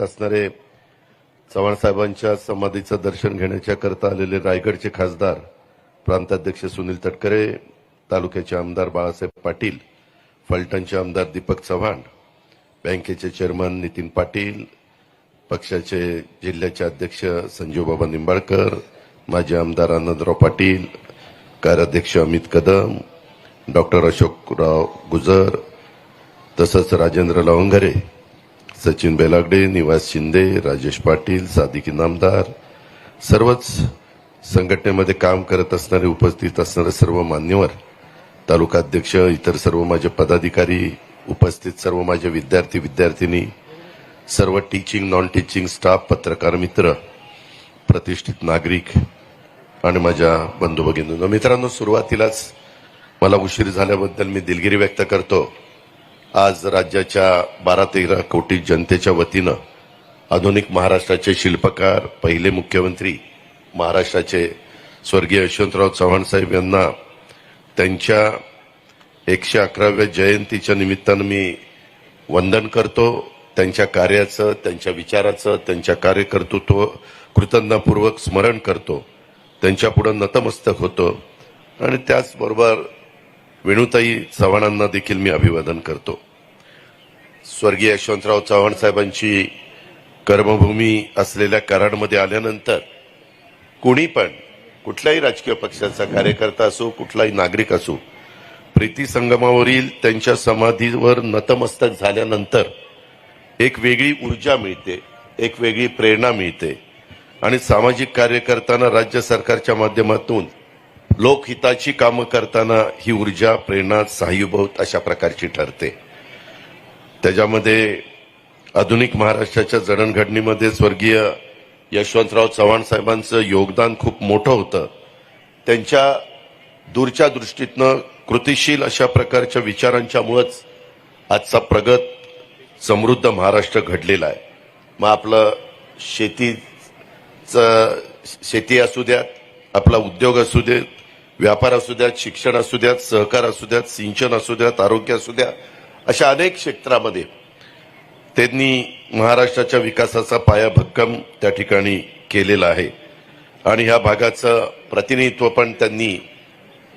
असणारे चव्हाणसाहेबांच्या समाधीचं दर्शन घेण्याच्या करता आलेले रायगडचे खासदार प्रांताध्यक्ष सुनील तटकरे तालुक्याचे आमदार बाळासाहेब पाटील फलटणचे आमदार दीपक चव्हाण बँकेचे चेअरमन नितीन पाटील पक्षाचे जिल्ह्याचे अध्यक्ष संजीवबाबा निंबाळकर माजी आमदार आनंदराव पाटील कार्याध्यक्ष अमित कदम डॉक्टर अशोकराव गुजर तसंच राजेंद्र लवंगरे सचिन बेलागडे निवास शिंदे राजेश पाटील सादिक इनामदार सर्वच संघटनेमध्ये काम करत असणारे उपस्थित असणारे सर्व मान्यवर तालुकाध्यक्ष इतर सर्व माझे पदाधिकारी उपस्थित सर्व माझे विद्यार्थी विद्यार्थिनी सर्व टीचिंग नॉन टीचिंग स्टाफ पत्रकार मित्र प्रतिष्ठित नागरिक आणि माझ्या बंधू भगिनींनो मित्रांनो सुरुवातीलाच मला उशीर झाल्याबद्दल मी दिलगिरी व्यक्त करतो. आज राज्याच्या बारा तेरा कोटी जनतेच्या वतीनं आधुनिक महाराष्ट्राचे शिल्पकार पहिले मुख्यमंत्री महाराष्ट्राचे स्वर्गीय यशवंतराव चव्हाण साहेब यांना त्यांच्या एकशे अकराव्या जयंतीच्या निमित्तानं मी वंदन करतो. त्यांच्या कार्याचं त्यांच्या विचाराचं त्यांच्या कार्यकर्तृत्व कृतज्ञतापूर्वक स्मरण करतो. त्यांच्यापुढं नतमस्तक होतो. आणि त्याचबरोबर वेणुताई चव्हाणांना देखील मी अभिवादन करतो. स्वर्गीय यशवंतराव चव्हाण साहेबांची कर्मभूमी असलेल्या कराडमध्ये आल्यानंतर कुणी पण कुठल्याही राजकीय पक्षाचा कार्यकर्ता असो कुठलाही नागरिक असो प्रीती संगमावरील त्यांच्या समाधीवर नतमस्तक झाल्यानंतर एक वेगळी ऊर्जा मिळते एक वेगळी प्रेरणा मिळते. आणि सामाजिक कार्य करताना राज्य सरकारच्या माध्यमातून लोकहिताची कामं करताना ही ऊर्जा प्रेरणा साह्यभूत अशा प्रकारची ठरते. त्याच्यामध्ये आधुनिक महाराष्ट्राच्या जडणघडणीमध्ये स्वर्गीय यशवंतराव चव्हाण साहेबांचं योगदान खूप मोठं होतं. त्यांच्या दूरच्या दृष्टीतनं कृतिशील अशा प्रकारच्या विचारांच्यामुळंच आजचा प्रगत समृद्ध महाराष्ट्र घडलेला आहे. मग आपलं शेतीचं शेती असू द्यात आपला उद्योग असू देत व्यापार असू द्यात शिक्षण असू द्यात सहकार असू द्यात सिंचन असू द्यात आरोग्य असू द्या अशा अनेक क्षेत्रामध्ये त्यांनी महाराष्ट्राच्या विकासाचा पाया भक्कम त्या ठिकाणी केलेला आहे. आणि ह्या भागाचं प्रतिनिधित्व पण त्यांनी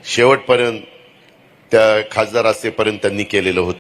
शेवटपर्यंत त्या खासदार असेपर्यंत त्यांनी केलेलं होतं.